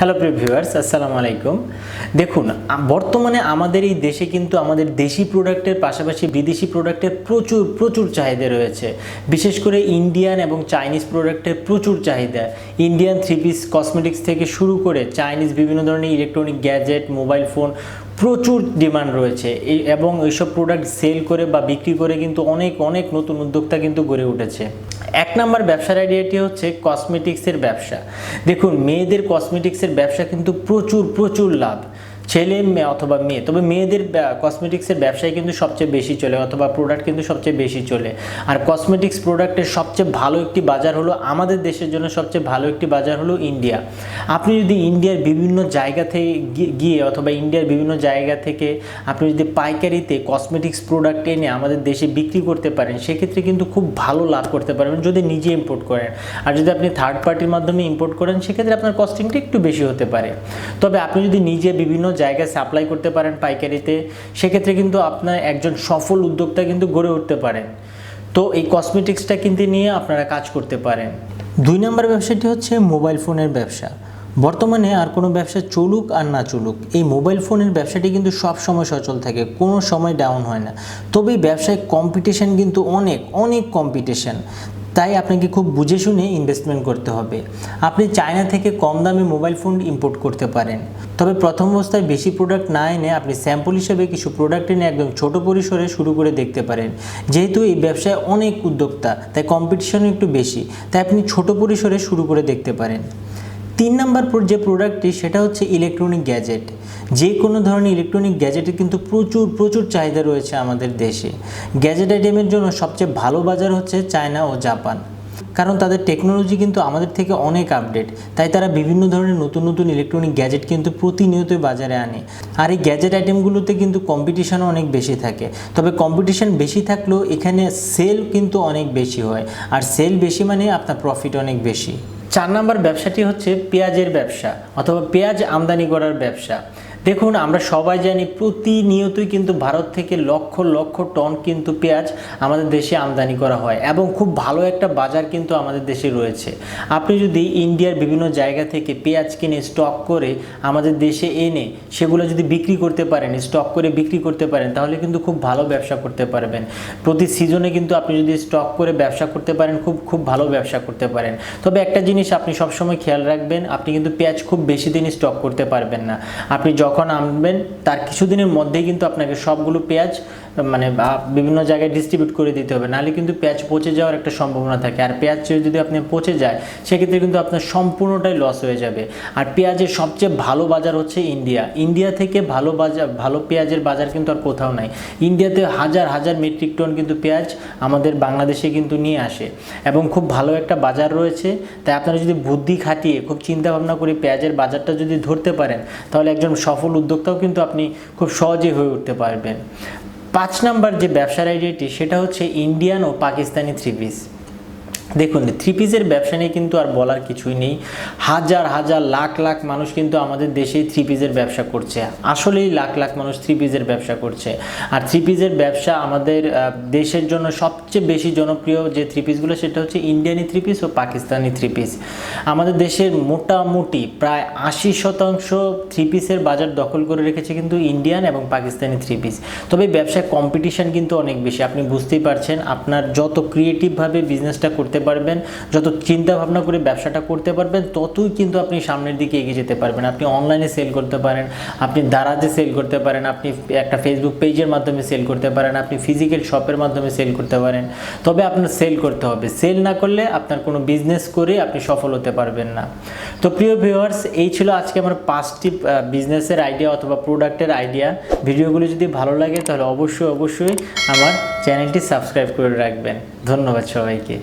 Hello প্রিয় viewers আসসালামু আলাইকুম। দেখুন, বর্তমানে আমাদের এই দেশে কিন্তু আমাদের দেশি প্রোডাক্টের পাশাপাশি বিদেশি প্রোডাক্টের প্রচুর প্রচুর চাহিদা রয়েছে। বিশেষ করে ইন্ডিয়ান এবং চাইনিজ প্রোডাক্টের প্রচুর চাহিদা। ইন্ডিয়ান থ্রি পিস কসমেটিক্স থেকে শুরু করে চাইনিজ বিভিন্ন ধরনের ইলেকট্রনিক গ্যাজেট মোবাইল ফোন প্রচুর ডিমান্ড রয়েছে। এই এবং এইসব প্রোডাক্ট সেল করে বা বিক্রি করে কিন্তু অনেক অনেক নতুন উদ্যোক্তা কিন্তু গড়ে উঠেছে। এক নম্বর ব্যবসার আইডিয়াটি হচ্ছে কসমেটিক্সের ব্যবসা। দেখুন, মেয়েদের কসমেটিক্সের ব্যবসা কিন্তু প্রচুর প্রচুর লাভ। ছেলে, মেয়ে অথবা মেয়ে। তবে মেয়েদের কসমেটিক্সের ব্যবসায় কিন্তু সবচেয়ে বেশি চলে, অথবা প্রোডাক্ট কিন্তু সবচেয়ে বেশি চলে। আর কসমেটিক্স প্রোডাক্টের সবচেয়ে ভালো একটি বাজার হলো আমাদের দেশের জন্য সবচেয়ে ভালো একটি বাজার হলো ইন্ডিয়া। আপনি যদি ইন্ডিয়ার বিভিন্ন জায়গা থেকে গিয়ে অথবা ইন্ডিয়ার বিভিন্ন জায়গা থেকে আপনি যদি পাইকারিতে কসমেটিক্স প্রোডাক্ট এনে আমাদের দেশে বিক্রি করতে পারেন, সেক্ষেত্রে কিন্তু খুব ভালো লাভ করতে পারবেন যদি নিজে ইম্পোর্ট করেন। আর যদি আপনি থার্ড পার্টির মাধ্যমে ইম্পোর্ট করেন, সেক্ষেত্রে আপনার কস্টিংটা একটু বেশি হতে পারে। তবে আপনি যদি নিজে বিভিন্ন জায়গায় সাপ্লাই করতে পারেন পাইকারিতে, সেক্ষেত্রে কিন্তু আপনার একজন সফল উদ্যোক্তা কিন্তু গড়ে উঠতে পারেন তো এই কসমেটিক্সটা কিনতে নিয়ে আপনারা কাজ করতে পারেন। দুই নম্বর ব্যবসাটি হচ্ছে মোবাইল ফোনের ব্যবসা। বর্তমানে আর কোনো ব্যবসা চলুক আর না চলুক, এই মোবাইল ফোনের ব্যবসাটি কিন্তু সব সময় সচল থাকে, কোনো সময় ডাউন হয় না। তবে ব্যবসায় কম্পিটিশন কিন্তু অনেক অনেক কম্পিটিশন তাই আপনাকে খুব বুঝে শুনে ইনভেস্টমেন্ট করতে হবে। আপনি চায়না থেকে কম দামে মোবাইল ফোন ইম্পোর্ট করতে পারেন। তবে প্রথম অবস্থায় বেশি প্রোডাক্ট না এনে আপনি স্যাম্পল হিসেবে কিছু প্রোডাক্ট এনে একদম ছোট পরিসরে শুরু করে দেখতে পারেন। যেহেতু এই ব্যবসায় অনেক উদ্যোক্তা, তাই কম্পিটিশন একটু বেশি, তাই আপনি ছোট পরিসরে শুরু করে দেখতে পারেন। তিন নাম্বার যে প্রোডাক্টটি সেটা হচ্ছে ইলেকট্রনিক গ্যাজেট যে কোনো ধরনের ইলেকট্রনিক গ্যাজেটের কিন্তু প্রচুর প্রচুর চাহিদা রয়েছে আমাদের দেশে। গ্যাজেট আইটেমের জন্য সবচেয়ে ভালো বাজার হচ্ছে চায়না ও জাপান। কারণ তাদের টেকনোলজি কিন্তু আমাদের থেকে অনেক আপডেট তাই তারা বিভিন্ন ধরনের নতুন নতুন ইলেকট্রনিক গ্যাজেট কিন্তু প্রতিনিয়ত বাজারে আনে। আর এই গ্যাজেট আইটেমগুলোতে কিন্তু কম্পিটিশনও অনেক বেশি থাকে। তবে কম্পিটিশন বেশি থাকলেও এখানে সেল কিন্তু অনেক বেশি হয়। আর সেল বেশি মানে আপনার প্রফিট অনেক বেশি। চার নম্বর ব্যবসাটি হচ্ছে পেঁয়াজের ব্যবসা অথবা পেঁয়াজ আমদানি করার ব্যবসা। দেখুন, আমরা সবাই জানি প্রতিনিয়তই কিন্তু ভারত থেকে লক্ষ লক্ষ টন কিন্তু পেঁয়াজ আমাদের দেশে আমদানি করা হয় এবং খুব ভালো একটা বাজার কিন্তু আমাদের দেশে রয়েছে। আপনি যদি ইন্ডিয়ার বিভিন্ন জায়গা থেকে পেঁয়াজ কিনে স্টক করে আমাদের দেশে এনে সেগুলো যদি বিক্রি করতে পারেন, স্টক করে বিক্রি করতে পারেন, তাহলে কিন্তু খুব ভালো ব্যবসা করতে পারবেন। প্রতি সিজনে কিন্তু আপনি যদি স্টক করে ব্যবসা করতে পারেন, খুব খুব ভালো ব্যবসা করতে পারেন। তবে একটা জিনিস আপনি সবসময় খেয়াল রাখবেন, আপনি কিন্তু পেঁয়াজ খুব বেশি দিন স্টক করতে পারবেন না। আপনি যখন আনবেন তার কিছুদিনের মধ্যেই কিন্তু আপনাকে সবগুলো পেঁয়াজ মানে বিভিন্ন জায়গায় ডিস্ট্রিবিউট করে দিতে হবে। নাহলে কিন্তু পেঁয়াজ পচে যাওয়ার একটা সম্ভাবনা থাকে। আর পেঁয়াজ যদি আপনি পচে যায়, সেক্ষেত্রে কিন্তু আপনার সম্পূর্ণটাই লস হয়ে যাবে। আর পেঁয়াজের সবচেয়ে ভালো বাজার হচ্ছে ইন্ডিয়া। ইন্ডিয়া থেকে ভালো বাজার ভালো পেঁয়াজের বাজার কিন্তু আর কোথাও নাই। ইন্ডিয়াতে হাজার হাজার মেট্রিক টন কিন্তু পেঁয়াজ আমাদের বাংলাদেশে কিন্তু নিয়ে আসে। এবং খুব ভালো একটা বাজার রয়েছে। তাই আপনারা যদি বুদ্ধি খাটিয়ে, খুব চিন্তা ভাবনা করে পেঁয়াজের বাজারটা যদি ধরতে পারেন, তাহলে একজন সফল উদ্যোক্তাও কিন্তু আপনি খুব সহজেই হয়ে উঠতে পারবেন। পাঁচ নাম্বার যে ব্যবসার আইডিয়াটি সেটা হচ্ছে ইন্ডিয়ান ও পাকিস্তানি থ্রি পিস দেখুন থ্রি পিসের ব্যবসা নিয়ে কিন্তু আর বলার কিছুই নেই। হাজার হাজার, লাখ লাখ মানুষ কিন্তু আমাদের দেশেই থ্রি পিসের ব্যবসা করছে। আসলেই লাখ লাখ মানুষ থ্রি পিসের ব্যবসা করছে। আর থ্রি পিসের ব্যবসা আমাদের দেশের জন্য সবচেয়ে বেশি জনপ্রিয় যে থ্রি পিসগুলো সেটা হচ্ছে ইন্ডিয়ানি থ্রি পিস ও পাকিস্তানি থ্রি পিস আমাদের দেশের মোটামুটি প্রায় আশি শতাংশ থ্রি পিসের বাজার দখল করে রেখেছে কিন্তু ইন্ডিয়ান এবং পাকিস্তানি থ্রি পিস তবে ব্যবসায় কম্পিটিশন কিন্তু অনেক বেশি। আপনি বুঝতেই পারছেন, আপনার যত ক্রিয়েটিভভাবে বিজনেসটা করতে পারবেন, যত চিন্তা ভাবনা করে ব্যবসাটা করতে পারবেন, ততই কিন্তু আপনি সামনের দিকে এগিয়ে যেতে পারবেন। আপনি অনলাইনে সেল করতে পারেন, আপনি দারাজে সেল করতে পারেন, আপনি একটা ফেসবুক পেজের মাধ্যমে সেল করতে পারেন, আপনি ফিজিক্যাল শপের মাধ্যমে সেল করতে পারেন। তবে আপনার সেল করতে হবে। সেল না করলে আপনার কোনো বিজনেস করে আপনি সফল হতে পারবেন না। তো প্রিয় ভিউয়ার্স এই ছিল আজকে আমার পাঁচটি বিজনেসের আইডিয়া অথবা প্রোডাক্টের আইডিয়া ভিডিওগুলো যদি ভালো লাগে তাহলে অবশ্যই অবশ্যই আমার চ্যানেলটি সাবস্ক্রাইব করে রাখবেন। ধন্যবাদ সবাইকে।